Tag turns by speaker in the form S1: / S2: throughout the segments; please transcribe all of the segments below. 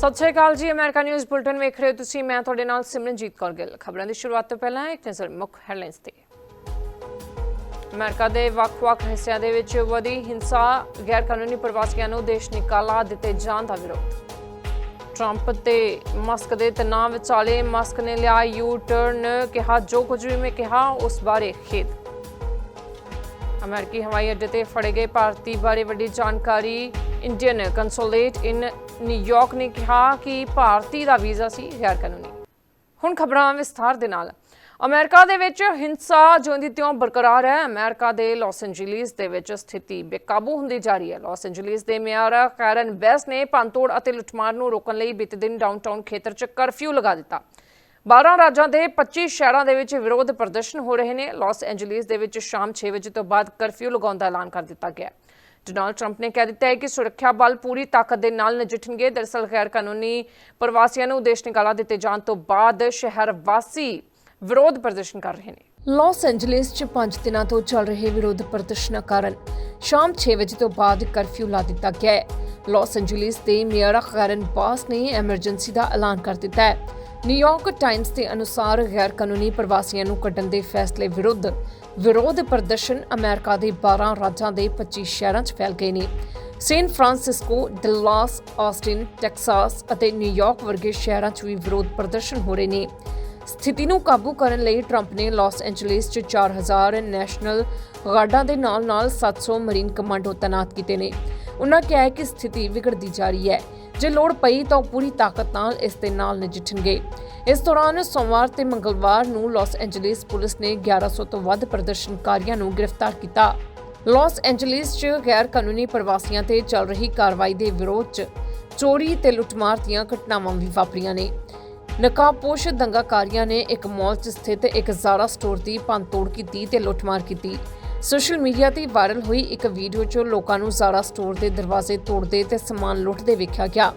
S1: ਸਤਿ ਸ਼੍ਰੀ ਅਕਾਲ ਜੀ, America news bulletin ਵੇਖ ਰਹੇ ਹੋ ਤੁਸੀਂ, ਮੈਂ ਤੁਹਾਡੇ ਨਾਲ ਸਿਮਰਨਜੀਤ ਕੌਰ ਗਿੱਲ। ਖਬਰਾਂ ਦੀ ਸ਼ੁਰੂਆਤ ਤੋਂ ਪਹਿਲਾਂ ਇੱਕ ਨਜ਼ਰ ਮੁੱਖ ਹੈਡਲਾਈਨਸ ਤੇ। ਅਮਰੀਕਾ ਦੇ ਵੱਖ-ਵੱਖ ਹਿੱਸਿਆਂ ਦੇ ਵਿੱਚ ਵਧੀ ਹਿੰਸਾ ਗੈਰ ਕਾਨੂੰਨੀ ਪ੍ਰਵਾਸੀਆਂ ਨੂੰ ਦੇਸ਼ ਨਿਕਾਲਾ ਦਿੱਤੇ ਜਾਣ ਦਾ ਵਿਰੋਧ। ਟਰੰਪ ਤੇ ਮਸਕ ਦੇ ਤਣਾਅ ਵਿਚਾਲੇ ਮਸਕ ਨੇ ਲਿਆ ਯੂ ਟਰਨ ਕਿਹਾ ਜੋ ਕੁਝ ਵੀ ਮੈਂ ਕਿਹਾ, ਉਸ ਬਾਰੇ ਖੇਦ। ਅਮਰੀਕੀ ਹਵਾਈ ਅੱਡੇ ਤੇ ਫੜੇ ਗਏ ਭਾਰਤੀ ਬਾਰੇ ਵੱਡੀ ਜਾਣਕਾਰੀ ਇੰਡੀਅਨ ਕੰਸੂਲੇਟ ਇਨ ਨਿਊਯਾਰਕ ਨੇ ਕਿਹਾ ਕਿ ਭਾਰਤੀ ਦਾ ਵੀਜ਼ਾ ਸੀ ਗੈਰ ਕਾਨੂੰਨੀ ਹੁਣ ਖਬਰਾਂ ਵਿਸਥਾਰ ਦੇ ਨਾਲ। ਅਮਰੀਕਾ ਦੇ ਵਿੱਚ ਹਿੰਸਾ ਜਿਉਂਦੀ ਤਿਉਂ ਬਰਕਰਾਰ ਹੈ। ਅਮਰੀਕਾ ਦੇ ਲਾਸ ਐਂਜਲੀਸ ਦੇ ਵਿੱਚ ਸਥਿਤੀ ਬੇਕਾਬੂ ਹੁੰਦੀ ਜਾ ਰਹੀ ਹੈ। ਲਾਸ ਐਂਜਲੀਸ ਦੇ ਮੇਅਰ ਕੈਰਨ ਬੈਸ ਨੇ ਪੰਤੋੜ ਅਤੇ ਲੁੱਟਮਾਰ ਨੂੰ ਰੋਕਣ ਲਈ ਬੀਤੇ ਦਿਨ ਡਾਊਨਟਾਊਨ ਖੇਤਰ 'ਚ ਕਰਫਿਊ ਲਗਾ ਦਿੱਤਾ। 12 ਰਾਜਾਂ ਦੇ 25 ਸ਼ਹਿਰਾਂ ਦੇ ਵਿੱਚ ਵਿਰੋਧ ਪ੍ਰਦਰਸ਼ਨ ਹੋ ਰਹੇ ਨੇ। ਲਾਸ ਐਂਜਲੀਸ ਦੇ ਵਿੱਚ ਸ਼ਾਮ 6 ਵਜੇ ਤੋਂ ਬਾਅਦ ਕਰਫਿਊ ਲਗਾਉਣ ਦਾ ਐਲਾਨ ਕਰ ਦਿੱਤਾ ਗਿਆ। ਡੋਨਾਲਡ ਟਰੰਪ ਨੇ ਕਹਿ ਦਿੱਤਾ ਹੈ ਕਿ ਸੁਰੱਖਿਆ ਬਲ ਪੂਰੀ ਤਾਕਤ ਦੇ ਨਾਲ ਨਜਿੱਠਣਗੇ। ਦਰਅਸਲ ਗੈਰ ਕਾਨੂੰਨੀ ਪ੍ਰਵਾਸੀਆਂ ਨੂੰ ਦੇਸ਼ ਨਿਕਾਲਾ ਦਿੱਤੇ ਜਾਣ ਤੋਂ ਬਾਅਦ ਸ਼ਹਿਰ ਵਾਸੀ ਵਿਰੋਧ ਪ੍ਰਦਰਸ਼ਨ ਕਰ ਰਹੇ ਨੇ। ਲਾਸ ਐਂਜਲਿਸ 'ਚ 5 ਦਿਨਾਂ ਤੋਂ ਚੱਲ ਰਹੇ ਵਿਰੋਧ ਪ੍ਰਦਰਸ਼ਨਾਂ ਕਾਰਨ ਸ਼ਾਮ 6 ਵਜੇ ਤੋਂ ਬਾਅਦ ਕਰਫਿਊ ਲਾ ਦਿੱਤਾ ਗਿਆ ਹੈ। ਲਾਸ ਐਂਜਲਿਸ ਦੇ ਮੇਅਰ ਕੈਰਨ ਬਾਸ ਨੇ ਐਮਰਜੈਂਸੀ ਦਾ ਐਲਾਨ ਕਰ ਦਿੱਤਾ ਹੈ। ਨਿਊਯਾਰਕ ਟਾਈਮਜ਼ ਦੇ ਅਨੁਸਾਰ ਗੈਰ ਕਾਨੂੰਨੀ ਪ੍ਰਵਾਸੀਆਂ ਨੂੰ ਕੱਢਣ ਦੇ ਫੈਸਲੇ ਵਿਰੁੱਧ ਵਿਰੋਧ ਪ੍ਰਦਰਸ਼ਨ ਅਮਰੀਕਾ ਦੇ 12 ਰਾਜਾਂ ਦੇ 25 ਸ਼ਹਿਰਾਂ 'ਚ ਫੈਲ ਗਏ ਨੇ। San Francisco Dallas Austin, Texas ਅਤੇ ਨਿਊਯਾਰਕ ਵਰਗੇ ਸ਼ਹਿਰਾਂ 'ਚ ਵੀ ਵਿਰੋਧ ਪ੍ਰਦਰਸ਼ਨ ਹੋ ਰਹੇ ਨੇ। ਸਥਿਤੀ ਨੂੰ ਕਾਬੂ ਕਰਨ ਲਈ ਟਰੰਪ ਨੇ ਲਾਸ ਐਂਜਲਿਸ 'ਚ 4000 ਨੈਸ਼ਨਲ ਗਾਰਡਾਂ ਦੇ ਨਾਲ-ਨਾਲ 700 ਮਰੀਨ ਕਮਾਂਡੋ ਤੈਨਾਤ ਕੀਤੇ ਨੇ। ਉਨ੍ਹਾਂ ਕਿਹਾ ਕਿ ਸਥਿਤੀ ਵਿਗੜਦੀ ਜਾ ਰਹੀ ਹੈ। ਜੇ ਲੋੜ ਪਈ ਤਾਂ ਉਹ ਪੂਰੀ ਤਾਕਤ ਨਾਲ ਇਸ ਦੇ ਨਾਲ ਨਜਿੱਠਣਗੇ। ਇਸ ਦੌਰਾਨ ਸੋਮਵਾਰ ਤੇ ਮੰਗਲਵਾਰ ਨੂੰ ਲਾਸ ਐਂਜਲਿਸ ਪੁਲਿਸ ਨੇ 1100 ਤੋਂ ਵੱਧ ਪ੍ਰਦਰਸ਼ਨਕਾਰੀਆਂ ਨੂੰ ਗ੍ਰਿਫਤਾਰ ਕੀਤਾ। ਲਾਸ ਐਂਜਲਿਸ 'ਚ ਗੈਰ ਕਾਨੂੰਨੀ ਪ੍ਰਵਾਸੀਆਂ ਤੇ ਚੱਲ ਰਹੀ ਕਾਰਵਾਈ ਦੇ ਵਿਰੋਧ 'ਚ ਚੋਰੀ ਤੇ ਲੁੱਟਮਾਰ ਦੀਆਂ ਘਟਨਾਵਾਂ ਵੀ ਵਾਪਰੀਆਂ ਨੇ। ਨਕਾਬਪੋਸ਼ ਦੰਗਾਕਾਰੀਆਂ ਨੇ ਇੱਕ ਮਾਲ 'ਚ ਸਥਿਤ ਇੱਕ ਜ਼ਾਰਾ ਸਟੋਰ ਦੀ ਭੰਨਤੋੜ ਕੀਤੀ ਤੇ ਲੁੱਟਮਾਰ ਕੀਤੀ। ਸੋਸ਼ਲ ਮੀਡੀਆ ਤੇ ਵਾਇਰਲ ਹੋਈ ਇੱਕ ਵੀਡੀਓ 'ਚ ਲੋਕਾਂ ਨੂੰ ਜ਼ਾਰਾ ਸਟੋਰ ਦੇ ਦਰਵਾਜ਼ੇ ਤੋੜਦੇ ਤੇ ਸਮਾਨ ਲੁੱਟਦੇ ਵੇਖਿਆ ਗਿਆ।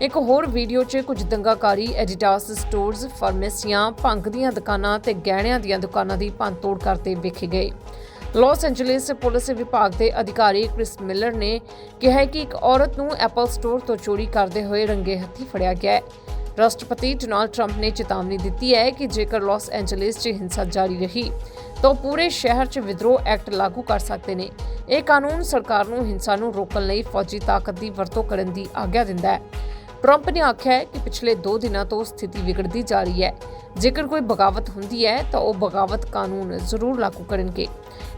S1: ਇੱਕ ਹੋਰ ਵੀਡੀਓ 'ਚ ਕੁਝ ਦੰਗਾਕਾਰੀ, ਐਡੀਡਾਸ ਸਟੋਰਸ ਫਾਰਮੇਸੀਆਂ, ਭੰਗ ਦੀਆਂ ਦੁਕਾਨਾਂ ਤੇ ਗਹਿਣਿਆਂ ਦੀਆਂ ਦੁਕਾਨਾਂ ਦੀ ਭੰਨਤੋੜ ਕਰਦੇ ਵੇਖੇ ਗਏ। ਲਾਸ ਐਂਜਲਿਸ ਪੁਲਿਸ ਵਿਭਾਗ ਦੇ ਅਧਿਕਾਰੀ ਕ੍ਰਿਸ ਮਿਲਰ ਨੇ ਕਿਹਾ ਕਿ ਇੱਕ ਔਰਤ ਨੂੰ ਐਪਲ ਸਟੋਰ ਤੋਂ ਚੋਰੀ ਕਰਦੇ ਹੋਏ ਰੰਗੇ ਹੱਥੀ ਫੜਿਆ ਗਿਆ ਹੈ। ਰਾਸ਼ਟਰਪਤੀ ਡੋਨਾਲਡ ਟਰੰਪ ਨੇ ਚੇਤਾਵਨੀ ਦਿੱਤੀ ਹੈ ਕਿ ਜੇਕਰ ਲਾਸ ਐਂਜਲਿਸ 'ਚ ਹਿੰਸਾ ਜਾਰੀ ਰਹੀ, ਤਾਂ ਪੂਰੇ ਸ਼ਹਿਰ 'ਚ ਵਿਦਰੋਹ ਐਕਟ ਲਾਗੂ ਕਰ ਸਕਦੇ ਨੇ। ਇਹ ਕਾਨੂੰਨ ਸਰਕਾਰ ਨੂੰ ਹਿੰਸਾ ਨੂੰ ਰੋਕਣ ਲਈ ਫੌਜੀ ਤਾਕਤ ਦੀ ਵਰਤੋਂ ਕਰਨ ਦੀ ਆਗਿਆ ਦਿੰਦਾ ਹੈ। ਟਰੰਪ ਨੇ ਆਖਿਆ ਹੈ ਕਿ ਪਿਛਲੇ 2 ਦਿਨਾਂ ਤੋਂ ਸਥਿਤੀ ਵਿਗੜਦੀ ਜਾ ਰਹੀ ਹੈ। ਜੇਕਰ ਕੋਈ ਬਗਾਵਤ ਹੁੰਦੀ ਹੈ, ਤਾਂ ਉਹ ਬਗਾਵਤ ਕਾਨੂੰਨ ਜ਼ਰੂਰ ਲਾਗੂ ਕਰਨਗੇ।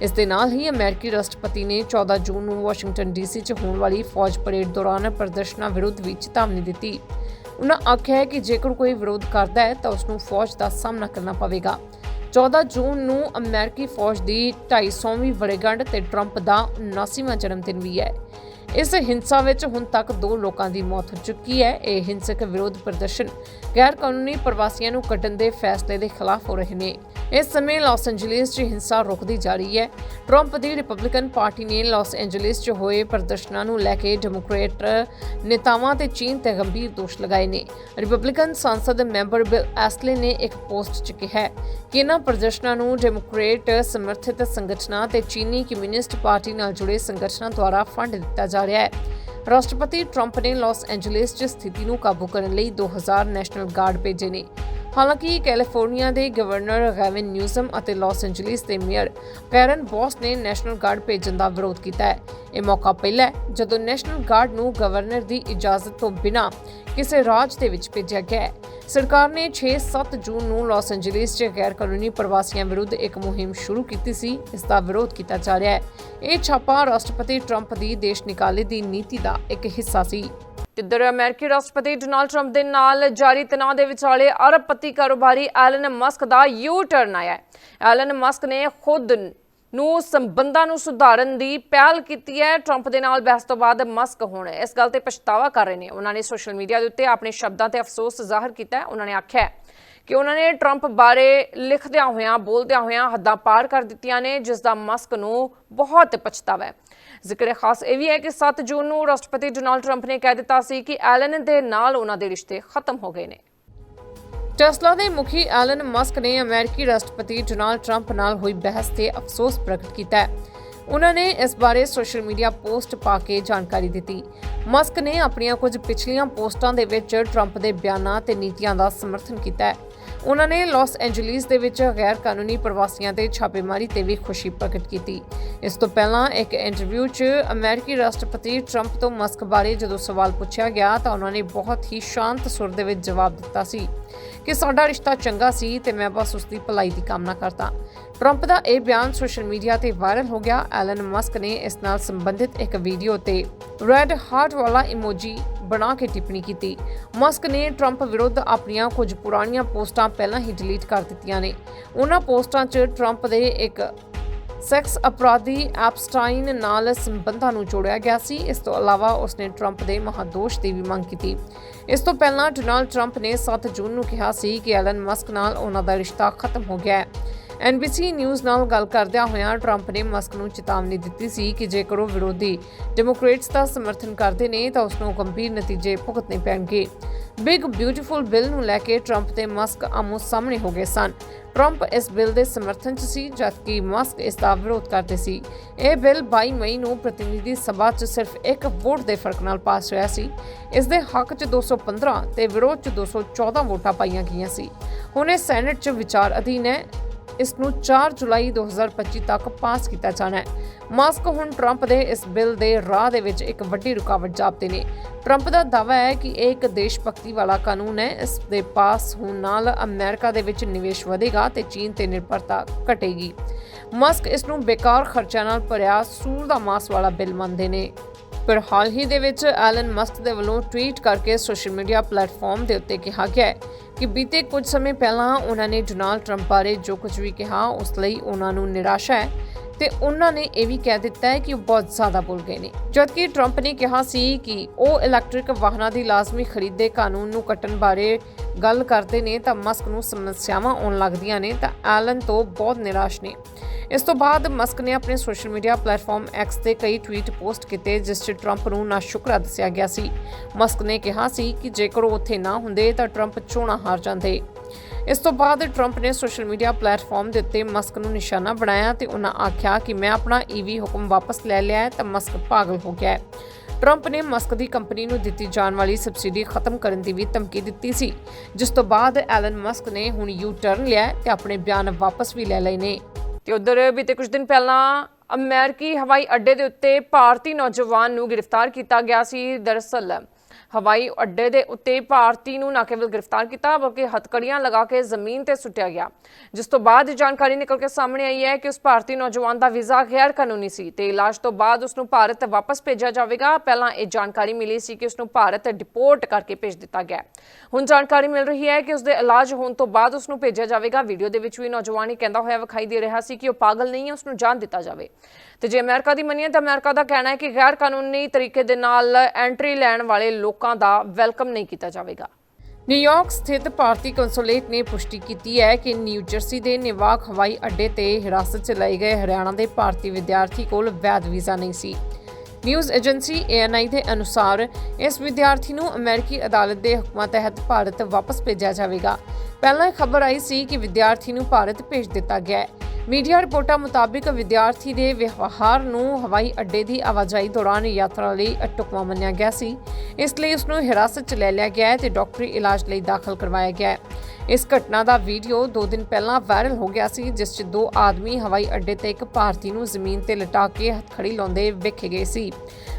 S1: ਇਸ ਦੇ ਨਾਲ ਹੀ ਅਮਰੀਕੀ ਰਾਸ਼ਟਰਪਤੀ ਨੇ 14 ਜੂਨ ਨੂੰ ਵਾਸ਼ਿੰਗਟਨ ਡੀਸੀ 'ਚ ਹੋਣ ਵਾਲੀ ਫੌਜ ਪਰੇਡ ਦੌਰਾਨ ਪ੍ਰਦਰਸ਼ਨਾਂ ਵਿਰੁੱਧ ਵੀ ਚੇਤਾਵਨੀ ਦਿੱਤੀ। ਉਨ੍ਹਾਂ ਆਖਿਆ ਹੈ ਕਿ ਜੇਕਰ ਕੋਈ ਵਿਰੋਧ ਕਰਦਾ ਹੈ ਤਾਂ ਉਸ ਨੂੰ ਫੌਜ ਦਾ ਸਾਹਮਣਾ ਕਰਨਾ ਪਵੇਗਾ। 14 ਜੂਨ ਨੂੰ ਅਮਰੀਕੀ ਫੌਜ ਦੀ 250ਵੀਂ ਵਰ੍ਹੇਗੰਢ ਤੇ ਟਰੰਪ ਦਾ 79ਵਾਂ ਜਨਮ ਦਿਨ ਵੀ ਹੈ। ਇਸ ਹਿੰਸਾ ਵਿੱਚ ਹੁਣ ਤੱਕ ਦੋ ਲੋਕਾਂ ਦੀ ਮੌਤ ਹੋ ਚੁੱਕੀ ਹੈ। ਇਹ ਹਿੰਸਕ ਵਿਰੋਧ ਪ੍ਰਦਰਸ਼ਨ ਗੈਰ ਕਾਨੂੰਨੀ ਪ੍ਰਵਾਸੀਆਂ ਨੂੰ ਕੱਢਣ ਦੇ ਫੈਸਲੇ ਦੇ ਖਿਲਾਫ ਹੋ ਰਹੇ ਨੇ। ਇਸ ਸਮੇਂ ਲਾਸ ਐਂਜਲਿਸ 'ਚ ਹਿੰਸਾ ਰੁਕਦੀ ਜਾ ਰਹੀ ਹੈ। ਟਰੰਪ ਦੀ ਰਿਪਬਲਿਕਨ ਪਾਰਟੀ ਨੇ ਲਾਸ ਐਂਜਲਿਸ 'ਚ ਹੋਏ ਪ੍ਰਦਰਸ਼ਨਾਂ ਨੂੰ ਲੈ ਕੇ ਡੈਮੋਕ੍ਰੇਟ ਨੇਤਾਵਾਂ ਤੇ ਚੀਨ ਤੇ ਗੰਭੀਰ ਦੋਸ਼ ਲਗਾਏ ਨੇ। ਰਿਪਬਲਿਕਨ ਸੰਸਦ ਮੈਂਬਰ ਬਿਲ ਐਸਲੇ ਨੇ ਇੱਕ ਪੋਸਟ 'ਚ ਕਿਹਾ ਕਿ ਇਹਨਾਂ ਪ੍ਰਦਰਸ਼ਨਾਂ ਨੂੰ ਡੈਮੋਕ੍ਰੇਟ ਸਮਰਥਿਤ ਸੰਗਠਨਾਂ ਤੇ ਚੀਨੀ ਕਮਿਊਨਿਸਟ ਪਾਰਟੀ ਨਾਲ ਜੁੜੇ ਸੰਗਠਨਾਂ ਦੁਆਰਾ ਫੰਡ ਦਿੱਤਾ ਜਾ ਰਿਹਾ ਹੈ। ਰਾਸ਼ਟਰਪਤੀ ਟਰੰਪ ਨੇ ਲਾਸ ਐਂਜਲਿਸ 'ਚ ਸਥਿਤੀ ਨੂੰ ਕਾਬੂ ਕਰਨ ਲਈ 2000 ਨੈਸ਼ਨਲ ਗਾਰਡ ਭੇਜੇ ਨੇ। ਹਾਲਾਂਕਿ ਕੈਲੀਫੋਰਨੀਆ ਦੇ ਗਵਰਨਰ ਗੈਵਿਨ ਨਿਊਸਮ ਅਤੇ ਲਾਸ ਐਂਜਲਿਸ ਦੇ ਮੇਅਰ ਕੈਰਨ ਬੌਸ ਨੇ ਨੈਸ਼ਨਲ ਗਾਰਡ ਭੇਜਣ ਦਾ ਵਿਰੋਧ ਕੀਤਾ ਹੈ। ਇਹ ਮੌਕਾ ਪਹਿਲਾ ਹੈ ਜਦੋਂ ਨੈਸ਼ਨਲ ਗਾਰਡ ਨੂੰ ਗਵਰਨਰ ਦੀ ਇਜਾਜ਼ਤ ਤੋਂ ਬਿਨਾਂ ਕਿਸੇ ਰਾਜ ਦੇ ਵਿੱਚ ਭੇਜਿਆ ਗਿਆ ਹੈ। ਸਰਕਾਰ ਨੇ 6-7 ਜੂਨ ਨੂੰ ਲਾਸ ਐਂਜਲਿਸ 'ਚ ਗੈਰ ਕਾਨੂੰਨੀ ਪ੍ਰਵਾਸੀਆਂ ਵਿਰੁੱਧ ਇੱਕ ਮੁਹਿੰਮ ਸ਼ੁਰੂ ਕੀਤੀ ਸੀ। ਇਸ ਦਾ ਵਿਰੋਧ ਕੀਤਾ ਜਾ ਰਿਹਾ ਹੈ। ਇਹ ਛਾਪਾ ਰਾਸ਼ਟਰਪਤੀ ਟਰੰਪ ਦੀ ਦੇਸ਼ ਨਿਕਾਲੇ ਦੀ ਨੀਤੀ ਦਾ ਇੱਕ ਹਿੱਸਾ ਸੀ। ਤਿੱਧਰ ਅਮਰੀਕੀ ਰਾਸ਼ਟਰਪਤੀ ਡੋਨਾਲਡ ਟਰੰਪ ਦੇ ਨਾਲ ਜਾਰੀ ਤਣਾਅ ਦੇ ਵਿਚਾਲੇ ਅਰਬਪਤੀ ਕਾਰੋਬਾਰੀ ਐਲਨ ਮਸਕ ਦਾ ਯੂ ਟਰਨ ਆਇਆ ਹੈ। ਐਲਨ ਮਸਕ ਨੇ ਖੁਦ ਨੂੰ ਸੰਬੰਧਾਂ ਨੂੰ ਸੁਧਾਰਨ ਦੀ ਪਹਿਲ ਕੀਤੀ ਹੈ। ਟਰੰਪ ਦੇ ਨਾਲ ਬਹਿਸ ਤੋਂ ਬਾਅਦ ਮਸਕ ਹੁਣ ਇਸ ਗੱਲ ਤੇ ਪਛਤਾਵਾ ਕਰ ਰਹੇ ਨੇ। ਉਹਨਾਂ ਨੇ ਸੋਸ਼ਲ ਮੀਡੀਆ ਦੇ ਉੱਤੇ ਆਪਣੇ ਸ਼ਬਦਾਂ ਤੇ ਅਫਸੋਸ ਜ਼ਾਹਰ ਕੀਤਾ ਹੈ। ਉਹਨਾਂ ਨੇ ਆਖਿਆ ਕਿ ਉਹਨਾਂ ਨੇ ਟਰੰਪ ਬਾਰੇ ਲਿਖਦਿਆਂ ਹੋਇਆਂ, ਬੋਲਦਿਆਂ ਹੋਇਆਂ ਹੱਦਾਂ ਪਾਰ ਕਰ ਦਿੱਤੀਆਂ ਨੇ ਜਿਸ ਦਾ ਮਸਕ ਨੂੰ ਬਹੁਤ ਪਛਤਾਵਾ ਹੈ। ਜ਼ਿਕਰ ਖਾਸ ਇਹ ਵੀ ਹੈ ਕਿ 7 ਜੂਨ ਨੂੰ ਰਾਸ਼ਟਰਪਤੀ ਡੋਨਾਲਡ ਟਰੰਪ ਨੇ ਕਹਿ ਦਿੱਤਾ ਸੀ ਕਿ ਐਲਨ ਦੇ ਨਾਲ ਉਹਨਾਂ ਦੇ ਰਿਸ਼ਤੇ ਖਤਮ ਹੋ ਗਏ ਨੇ। ਟੈਸਲਾ ਦੇ ਮੁਖੀ ਐਲਨ ਮਸਕ ਨੇ ਅਮਰੀਕੀ ਰਾਸ਼ਟਰਪਤੀ ਡੋਨਾਲਡ ਟਰੰਪ ਨਾਲ ਹੋਈ ਬਹਿਸ ਤੇ ਅਫਸੋਸ ਪ੍ਰਗਟ ਕੀਤਾ ਹੈ। ਉਹਨਾਂ ਨੇ ਇਸ ਬਾਰੇ ਸੋਸ਼ਲ ਮੀਡੀਆ ਪੋਸਟ ਪਾ ਕੇ ਜਾਣਕਾਰੀ ਦਿੱਤੀ। ਮਸਕ ਨੇ ਆਪਣੀਆਂ ਕੁਝ ਪਿਛਲੀਆਂ ਪੋਸਟਾਂ ਦੇ ਵਿੱਚ ਟਰੰਪ ਦੇ ਬਿਆਨਾਂ ਤੇ ਨੀਤੀਆਂ ਦਾ ਸਮਰਥਨ ਕੀਤਾ ਹੈ। ਉਹਨਾਂ ਨੇ ਲਾਸ ਐਂਜਲੀਸ ਦੇ ਵਿੱਚ ਗੈਰ ਕਾਨੂੰਨੀ ਪ੍ਰਵਾਸੀਆਂ ਤੇ ਛਾਪੇਮਾਰੀ ਤੇ ਵੀ ਖੁਸ਼ੀ ਪ੍ਰਗਟ ਕੀਤੀ। ਇਸ ਤੋਂ ਪਹਿਲਾਂ ਇੱਕ ਇੰਟਰਵਿਊ 'ਚ ਅਮਰੀਕੀ ਰਾਸ਼ਟਰਪਤੀ ਟਰੰਪ ਤੋਂ ਮਸਕ ਬਾਰੇ ਜਦੋਂ ਸਵਾਲ ਪੁੱਛਿਆ ਗਿਆ ਤਾਂ ਉਹਨਾਂ ਨੇ ਬਹੁਤ ਹੀ ਸ਼ਾਂਤ ਸੁਰ ਦੇ ਵਿੱਚ ਜਵਾਬ ਦਿੱਤਾ ਸੀ ਕਿ ਸਾਡਾ ਰਿਸ਼ਤਾ ਚੰਗਾ ਸੀ ਤੇ ਮੈਂ ਬਸ ਉਸ ਦੀ ਭਲਾਈ ਦੀ ਕਾਮਨਾ ਕਰਦਾ। ਟਰੰਪ ਦਾ ਇਹ ਬਿਆਨ ਸੋਸ਼ਲ ਮੀਡੀਆ ਤੇ ਵਾਇਰਲ ਹੋ ਗਿਆ। ਐਲਨ ਮਸਕ ਨੇ ਇਸ ਨਾਲ ਸੰਬੰਧਿਤ ਇੱਕ ਵੀਡੀਓ ਤੇ ਰੈੱਡ ਹਾਰਟ ਵਾਲਾ ਇਮੋਜੀ ਬਣਾ ਕੇ ਟਿੱਪਣੀ ਕੀਤੀ। ਮਸਕ ਨੇ ਟਰੰਪ ਵਿਰੁੱਧ ਆਪਣੀਆਂ ਕੁਝ ਪੁਰਾਣੀਆਂ ਪੋਸਟਾਂ ਪਹਿਲਾਂ ਹੀ ਡਿਲੀਟ ਕਰ ਦਿੱਤੀਆਂ ਨੇ। ਉਹਨਾਂ ਪੋਸਟਾਂ 'ਚ ਟਰੰਪ ਦੇ ਇੱਕ ਸੈਕਸ ਅਪਰਾਧੀ ਐਪਸਟਾਈਨ ਨਾਲ ਸੰਬੰਧਾਂ ਨੂੰ ਜੋੜਿਆ ਗਿਆ ਸੀ। ਇਸ ਤੋਂ ਇਲਾਵਾ ਉਸਨੇ ਟਰੰਪ ਦੇ ਮਹਾਦੋਸ਼ ਦੀ ਵੀ ਮੰਗ ਕੀਤੀ। ਇਸ ਤੋਂ ਪਹਿਲਾਂ ਡੋਨਾਲਡ ਟਰੰਪ ਨੇ 7 ਜੂਨ ਨੂੰ ਕਿਹਾ ਸੀ ਕਿ ਐਲਨ ਮਸਕ ਨਾਲ ਉਹਨਾਂ ਦਾ ਰਿਸ਼ਤਾ ਖਤਮ ਹੋ ਗਿਆ ਹੈ। NBC ਨਿਊਜ਼ ਨਾਲ ਗੱਲ ਕਰਦਿਆਂ ਹੋਇਆਂ ਟਰੰਪ ਨੇ ਮਸਕ ਨੂੰ ਚੇਤਾਵਨੀ ਦਿੱਤੀ ਸੀ ਕਿ ਜੇਕਰ ਉਹ ਵਿਰੋਧੀ ਡੈਮੋਕ੍ਰੇਟਸ ਦਾ ਸਮਰਥਨ ਕਰਦੇ ਨੇ ਤਾਂ ਉਸ ਨੂੰ ਗੰਭੀਰ ਨਤੀਜੇ ਭੁਗਤਣੇ ਪੈਣਗੇ। ਬਿਗ ਬਿਊਟੀਫੁਲ ਬਿੱਲ ਨੂੰ ਲੈ ਕੇ ਟਰੰਪ ਤੇ ਮਸਕ ਆਮੋ ਸਾਹਮਣੇ ਹੋ ਗਏ ਸਨ। ਟਰੰਪ ਇਸ ਬਿੱਲ ਦੇ ਸਮਰਥਨ 'ਚ ਸੀ, ਜਦਕਿ ਮਸਕ ਇਸ ਦਾ ਵਿਰੋਧ ਕਰਦੇ ਸੀ। ਇਹ ਬਿੱਲ 22 ਮਈ ਨੂੰ ਪ੍ਰਤੀਨਿਧੀ ਸਭਾ 'ਚ ਸਿਰਫ ਇੱਕ ਵੋਟ ਦੇ ਫ਼ਰਕ ਨਾਲ ਪਾਸ ਹੋਇਆ ਸੀ। ਇਸ ਦੇ ਹੱਕ 'ਚ 215 ਤੇ ਵਿਰੋਧ 'ਚ 214 ਵੋਟਾਂ ਪਾਈਆਂ ਗਈਆਂ ਸੀ। ਹੁਣ ਇਹ ਸੈਨੇਟ 'ਚ ਵਿਚਾਰ ਅਧੀਨ ਹੈ। ਇਸ ਨੂੰ 4 ਜੁਲਾਈ 2025 ਤੱਕ ਪਾਸ ਕੀਤਾ ਜਾਣਾ ਹੈ। ਮਾਸਕ ਹੁਣ ਟਰੰਪ ਦੇ ਇਸ ਬਿੱਲ ਦੇ ਰਾਹ ਦੇ ਵਿੱਚ ਇੱਕ ਵੱਡੀ ਰੁਕਾਵਟ ਜਾਪਦੇ ਨੇ। ਟਰੰਪ ਦਾ ਦਾਅਵਾ ਹੈ ਕਿ ਇਹ ਇੱਕ ਦੇਸ਼ ਭਗਤੀ ਵਾਲਾ ਕਾਨੂੰਨ ਹੈ। ਇਸ ਦੇ ਪਾਸ ਹੋਣ ਨਾਲ ਅਮਰੀਕਾ ਦੇ ਵਿੱਚ ਨਿਵੇਸ਼ ਵਧੇਗਾ ਤੇ ਚੀਨ ਤੇ ਨਿਰਭਰਤਾ ਘਟੇਗੀ। ਮਸਕ ਇਸ ਨੂੰ ਬੇਕਾਰ ਖਰਚਿਆਂ ਨਾਲ ਭਰਿਆ ਸੂਰ ਦਾ ਮਾਸ ਵਾਲਾ ਬਿੱਲ ਮੰਨਦੇ ਨੇ। ਪਰ ਹਾਲ ਹੀ ਦੇ ਵਿੱਚ ਐਲਨ ਮਸਕ ਦੇ ਵੱਲੋਂ ਟਵੀਟ ਕਰਕੇ ਸੋਸ਼ਲ ਮੀਡੀਆ ਪਲੇਟਫਾਰਮ ਦੇ ਉੱਤੇ ਕਿਹਾ ਗਿਆ ਹੈ ਕਿ ਬੀਤੇ ਕੁਝ ਸਮੇਂ ਪਹਿਲਾਂ ਉਹਨਾਂ ਨੇ ਡੋਨਾਲਡ ਟਰੰਪ ਬਾਰੇ ਜੋ ਕੁਝ ਵੀ ਕਿਹਾ, ਉਸ ਲਈ ਉਹਨਾਂ ਨੂੰ ਨਿਰਾਸ਼ਾ ਹੈ ਤੇ ਉਹਨਾਂ ਨੇ ਇਹ ਵੀ ਕਹਿ ਦਿੱਤਾ ਹੈ ਕਿ ਉਹ ਬਹੁਤ ਜ਼ਿਆਦਾ ਬੋਲ ਗਏ ਨੇ। ਜਦਕਿ ਟਰੰਪ ਨੇ ਕਿਹਾ ਸੀ ਕਿ ਉਹ ਇਲੈਕਟ੍ਰਿਕ ਵਾਹਨਾਂ ਦੀ ਲਾਜ਼ਮੀ ਖਰੀਦ ਦੇ ਕਾਨੂੰਨ ਨੂੰ ਕੱਟਣ ਬਾਰੇ ਗੱਲ ਕਰਦੇ ਨੇ ਤਾਂ ਮਸਕ ਨੂੰ ਸਮੱਸਿਆਵਾਂ ਆਉਣ ਲੱਗਦੀਆਂ ਨੇ ਤਾਂ ਐਲਨ ਤੋਂ ਬਹੁਤ ਨਿਰਾਸ਼ ਨੇ। ਇਸ ਤੋਂ ਬਾਅਦ ਮਸਕ ਨੇ ਆਪਣੇ ਸੋਸ਼ਲ ਮੀਡੀਆ ਪਲੇਟਫਾਰਮ ਐਕਸ ਤੇ ਕਈ ਟਵੀਟ ਪੋਸਟ ਕੀਤੇ, ਜਿਸ 'ਚ ਟਰੰਪ ਨੂੰ ਨਾਸ਼ੁਕਰਾ ਦੱਸਿਆ ਗਿਆ ਸੀ। ਮਸਕ ਨੇ ਕਿਹਾ ਸੀ ਕਿ ਜੇਕਰ ਉਹ ਉੱਥੇ ਨਾ ਹੁੰਦੇ, ਤਾਂ ਟਰੰਪ ਚੋਣਾਂ ਹਾਰ ਜਾਂਦੇ। ਇਸ ਤੋਂ ਬਾਅਦ ਟਰੰਪ ਨੇ ਸੋਸ਼ਲ ਮੀਡੀਆ ਪਲੇਟਫਾਰਮ ਦੇ ਉੱਤੇ ਮਸਕ ਨੂੰ ਨਿਸ਼ਾਨਾ ਬਣਾਇਆ ਤੇ ਉਹਨਾਂ ਆਖਿਆ ਕਿ ਮੈਂ ਆਪਣਾ ਈਵੀ ਹੁਕਮ ਵਾਪਸ ਲੈ ਲਿਆ ਹੈ, ਤਾਂ ਮਸਕ ਪਾਗਲ ਹੋ ਗਿਆ ਹੈ। ਟਰੰਪ ਨੇ ਮਸਕ ਦੀ ਕੰਪਨੀ ਨੂੰ ਦਿੱਤੀ ਜਾਣ ਵਾਲੀ ਸਬਸਿਡੀ ਖਤਮ ਕਰਨ ਦੀ ਵੀ ਧਮਕੀ ਦਿੱਤੀ ਸੀ, ਜਿਸ ਤੋਂ ਬਾਅਦ ਐਲਨ ਮਸਕ ਨੇ ਹੁਣ ਯੂ ਟਰਨ ਲਿਆ ਹੈ ਤੇ ਆਪਣੇ ਬਿਆਨ ਵਾਪਸ ਵੀ ਲੈ ਲਏ ਨੇ। ਤੇ ਉਧਰ ਬੀਤੇ ਕੁਝ ਦਿਨ ਪਹਿਲਾਂ ਅਮਰੀਕੀ ਹਵਾਈ ਅੱਡੇ ਦੇ ਉੱਤੇ ਭਾਰਤੀ ਨੌਜਵਾਨ ਨੂੰ ਗ੍ਰਿਫਤਾਰ ਕੀਤਾ ਗਿਆ ਸੀ। ਦਰਅਸਲ ਹਵਾਈ ਅੱਡੇ ਦੇ ਉੱਤੇ ਭਾਰਤੀ ਨੂੰ ਨਾ ਕੇਵਲ ਗ੍ਰਿਫਤਾਰ ਕੀਤਾ, ਬਲਕਿ ਹੱਥਕੜੀਆਂ ਲਗਾ ਕੇ ਜ਼ਮੀਨ ਤੇ ਸੁੱਟਿਆ ਗਿਆ। ਜਿਸ ਤੋਂ ਬਾਅਦ ਜਾਣਕਾਰੀ ਨਿਕਲ ਕੇ ਸਾਹਮਣੇ ਆਈ ਹੈ ਕਿ ਉਸ ਭਾਰਤੀ ਨੌਜਵਾਨ ਦਾ ਵੀਜ਼ਾ ਗੈਰ ਕਾਨੂੰਨੀ ਸੀ ਤੇ ਇਲਾਜ ਤੋਂ ਬਾਅਦ ਉਸ ਨੂੰ ਭਾਰਤ ਵਾਪਸ ਭੇਜਿਆ ਜਾਵੇਗਾ। ਪਹਿਲਾਂ ਇਹ ਜਾਣਕਾਰੀ ਮਿਲੀ ਸੀ ਕਿ ਉਸ ਨੂੰ ਭਾਰਤ ਡਿਪੋਰਟ ਕਰਕੇ ਭੇਜ ਦਿੱਤਾ ਗਿਆ। ਹੁਣ ਜਾਣਕਾਰੀ ਮਿਲ ਰਹੀ ਹੈ ਕਿ ਉਸ ਦੇ ਇਲਾਜ ਹੋਣ ਤੋਂ ਬਾਅਦ ਉਸ ਨੂੰ ਭੇਜਿਆ ਜਾਵੇਗਾ। ਵੀਡੀਓ ਦੇ ਵਿੱਚ ਵੀ ਨੌਜਵਾਨ ਹੀ ਕਹਿੰਦਾ ਹੋਇਆ ਵਿਖਾਈ ਦੇ ਰਿਹਾ ਸੀ ਕਿ ਉਹ ਪਾਗਲ ਨਹੀਂ ਹੈ ਉਸ ਨੂੰ ਜਾਨ ਦਿੱਤਾ ਜਾਵੇ। ਤੇ ਜੇ ਅਮਰੀਕਾ ਦੀ ਮੰਨੀਏ ਤਾਂ ਅਮਰੀਕਾ ਦਾ ਕਹਿਣਾ ਹੈ ਕਿ ਗੈਰ ਕਾਨੂੰਨੀ ਤਰੀਕੇ ਦੇ ਨਾਲ ਐਂਟਰੀ ਲੈਣ ਵਾਲੇ ਲੋਕ ਦਾ ਵੈਲਕਮ ਨਹੀਂ ਕੀਤਾ ਜਾਵੇਗਾ। ਨਿਊਯਾਰਕ ਸਥਿਤ ਭਾਰਤੀ ਕੰਸੂਲੇਟ ਨੇ ਪੁਸ਼ਟੀ ਕੀਤੀ ਹੈ ਕਿ ਨਿਊ ਜਰਸੀ ਦੇ ਨਿਵਾਕ ਹਵਾਈ ਅੱਡੇ ਤੇ ਹਿਰਾਸਤ 'ਚ ਲਏ ਗਏ ਹਰਿਆਣਾ ਦੇ ਭਾਰਤੀ ਵਿਦਿਆਰਥੀ ਕੋਲ ਵੈਧ ਵੀਜ਼ਾ ਨਹੀਂ ਸੀ। ਨਿਊਜ਼ ਏਜੰਸੀ ANI ਦੇ ਅਨੁਸਾਰ ਇਸ ਵਿਦਿਆਰਥੀ ਨੂੰ ਅਮਰੀਕੀ ਅਦਾਲਤ ਦੇ ਹੁਕਮਾਂ ਤਹਿਤ ਭਾਰਤ ਵਾਪਸ ਭੇਜਿਆ ਜਾਵੇਗਾ। ਪਹਿਲਾਂ ਖਬਰ ਆਈ ਸੀ ਕਿ ਵਿਦਿਆਰਥੀ ਨੂੰ ਭਾਰਤ ਭੇਜ ਦਿੱਤਾ ਗਿਆ ਹੈ। ਮੀਡੀਆ ਰਿਪੋਰਟਾਂ ਮੁਤਾਬਿਕ ਵਿਦਿਆਰਥੀ ਦੇ ਵਿਵਹਾਰ ਨੂੰ ਹਵਾਈ ਅੱਡੇ ਦੀ ਆਵਾਜਾਈ ਦੌਰਾਨ ਯਾਤਰਾ ਲਈ ਅਟੁਕਵਾ ਮੰਨਿਆ ਗਿਆ ਸੀ। ਇਸ ਲਈ ਉਸ ਨੂੰ ਹਿਰਾਸਤ 'ਚ ਲੈ ਲਿਆ ਗਿਆ ਹੈ ਤੇ ਡਾਕਟਰੀ ਇਲਾਜ ਲਈ ਦਾਖਲ ਕਰਵਾਇਆ ਗਿਆ ਹੈ। ਇਸ ਘਟਨਾ ਦਾ ਵੀਡੀਓ 2 ਦਿਨ ਪਹਿਲਾਂ ਵਾਇਰਲ ਹੋ ਗਿਆ ਸੀ, ਜਿਸ 'ਚ ਦੋ ਆਦਮੀ ਹਵਾਈ ਅੱਡੇ ਤੇ ਇੱਕ ਭਾਰਤੀ ਨੂੰ ਜ਼ਮੀਨ ਤੇ ਲਟਾ ਕੇ ਹੱਥਖੜੀ ਲਾਉਂਦੇ ਵੇਖੇ ਗਏ ਸੀ।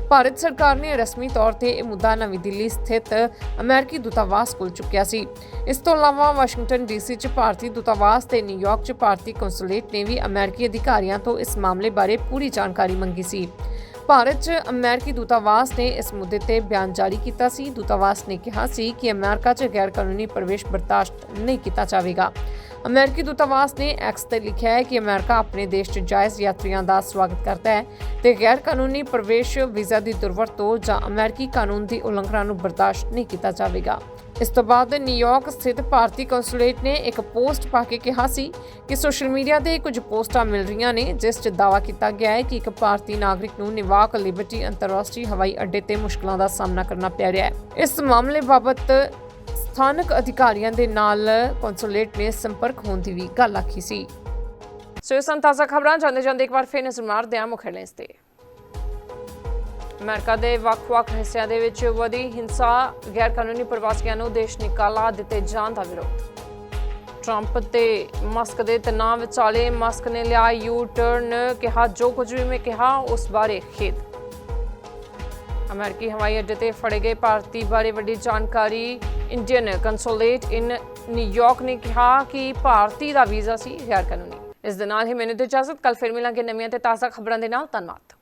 S1: ਭਾਰਤ ਸਰਕਾਰ ਨੇ ਰਸਮੀ ਤੌਰ ਤੇ ਇਹ ਮੁੱਦਾ ਨਵੀਂ ਦਿੱਲੀ ਸਥਿਤ ਅਮਰੀਕੀ ਦੂਤਾਵਾਸ ਕੋਲ ਚੁੱਕਿਆ ਸੀ। ਇਸ ਤੋਂ ਇਲਾਵਾ ਵਾਸ਼ਿੰਗਟਨ ਡੀਸੀ 'ਚ ਭਾਰਤੀ ਦੂਤਾਵਾਸ ਤੇ ਨਿਊਯਾਰਕ 'ਚ ਭਾਰਤੀ ਕੰਸੂਲੇਟ ਨੇ ਵੀ ਅਮਰੀਕੀ ਅਧਿਕਾਰੀਆਂ ਤੋਂ ਇਸ ਮਾਮਲੇ ਬਾਰੇ ਪੂਰੀ ਜਾਣਕਾਰੀ ਮੰਗੀ ਸੀ। ਭਾਰਤ 'ਚ ਅਮਰੀਕੀ ਦੂਤਾਵਾਸ ਨੇ ਇਸ ਮੁੱਦੇ ਤੇ ਬਿਆਨ ਜਾਰੀ ਕੀਤਾ ਸੀ। ਦੂਤਾਵਾਸ ਨੇ ਕਿਹਾ ਸੀ ਕਿ ਅਮਰੀਕਾ 'ਚ ਗੈਰ ਕਾਨੂੰਨੀ ਪ੍ਰਵੇਸ਼ ਬਰਦਾਸ਼ਤ ਨਹੀਂ ਕੀਤਾ ਜਾਵੇਗਾ। ਅਮਰੀਕੀ ਦੂਤਾਵਾਸ ਨੇ ਐਕਸ ਤੇ ਲਿਖਿਆ ਹੈ ਕਿ ਅਮਰੀਕਾ ਆਪਣੇ ਦੇਸ਼ 'ਚ ਜਾਇਜ਼ ਯਾਤਰੀਆਂ ਦਾ ਸਵਾਗਤ ਕਰਦਾ ਹੈ ਤੇ ਗੈਰ ਕਾਨੂੰਨੀ ਪ੍ਰਵੇਸ਼ ਵੀਜ਼ਾ ਦੀ ਦੁਰਵਰਤੋਂ ਜਾਂ ਅਮਰੀਕੀ ਕਾਨੂੰਨ ਦੀ ਉਲੰਘਣਾ ਨੂੰ ਬਰਦਾਸ਼ਤ ਨਹੀਂ ਕੀਤਾ ਜਾਵੇਗਾ। ਇਸ ਤੋਂ ਬਾਅਦ ਨਿਊਯਾਰਕ ਸਥਿਤ ਭਾਰਤੀ ਕੰਸੂਲੇਟ ਨੇ ਇੱਕ ਪੋਸਟ ਪਾ ਕੇ ਕਿਹਾ ਸੀ ਕਿ ਸੋਸ਼ਲ ਮੀਡੀਆ ਤੇ ਕੁਝ ਪੋਸਟਾਂ ਮਿਲ ਰਹੀਆਂ ਨੇ, ਜਿਸ 'ਚ ਦਾਅਵਾ ਕੀਤਾ ਗਿਆ ਹੈ ਕਿ ਇੱਕ ਭਾਰਤੀ ਨਾਗਰਿਕ ਨੂੰ ਨਿਵਾਕ, ਲਿਬਰਟੀ, ਅੰਤਰਰਾਸ਼ਟਰੀ ਹਵਾਈ ਅੱਡੇ ਤੇ ਮੁਸ਼ਕਲਾਂ ਦਾ ਸਾਹਮਣਾ ਕਰਨਾ ਪੈ ਰਿਹਾ ਹੈ। ਇਸ ਮਾਮਲੇ ਬਾਬਤ ਸਥਾਨਕ ਅਧਿਕਾਰੀਆਂ ਦੇ ਨਾਲ ਕੰਸੂਲੇਟ ਨੇ ਸੰਪਰਕ ਹੋਣ ਦੀ ਵੀ ਗੱਲ ਆਖੀ ਸੀ। ਸੋ ਇਹ ਸਨ ਖਬਰਾਂ, ਜਾਂਦੇ ਜਾਂਦੇ ਇੱਕ ਵਾਰ ਫੇਰ ਨਜ਼ਰ ਮਾਰਦੇ ਹਾਂ ਮੁੱਖ headlines ਤੇ। ਅਮਰੀਕਾ ਦੇ ਵੱਖ-ਵੱਖ ਹਿੱਸਿਆਂ ਦੇ ਵਿੱਚ ਵਧੀ ਹਿੰਸਾ ਗੈਰ ਕਾਨੂੰਨੀ ਪ੍ਰਵਾਸੀਆਂ ਨੂੰ ਦੇਸ਼ ਨਿਕਾਲਾ ਦਿੱਤੇ ਜਾਣ ਦਾ ਵਿਰੋਧ। ਟਰੰਪ ਤੇ ਮਸਕ ਦੇ ਤਣਾਅ ਵਿਚਾਲੇ ਮਸਕ ਨੇ ਲਿਆ ਯੂ ਟਰਨ ਕਿਹਾ ਜੋ ਕੁਝ ਵੀ ਮੈਂ ਕਿਹਾ ਉਸ ਬਾਰੇ ਖੇਦ। ਅਮਰੀਕੀ ਹਵਾਈ ਅੱਡੇ ਤੇ ਫੜੇ ਗਏ ਭਾਰਤੀ ਬਾਰੇ ਵੱਡੀ ਜਾਣਕਾਰੀ ਇੰਡੀਅਨ ਕੰਸੂਲੇਟ ਇਨ ਨਿਊਯਾਰਕ ਨੇ ਕਿਹਾ ਕਿ ਭਾਰਤੀ ਦਾ ਵੀਜ਼ਾ ਸੀ ਗੈਰ ਕਾਨੂੰਨੀ ਇਸ ਦੇ ਨਾਲ ਹੀ ਮੈਨੂੰ ਤੇ ਇਜਾਜ਼ਤ ਕੱਲ ਫਿਰ ਮਿਲਾਂਗੇ ਨਵੀਆਂ ਤੇ ਤਾਜ਼ਾ ਖਬਰਾਂ ਦੇ ਨਾਲ। ਧੰਨਵਾਦ।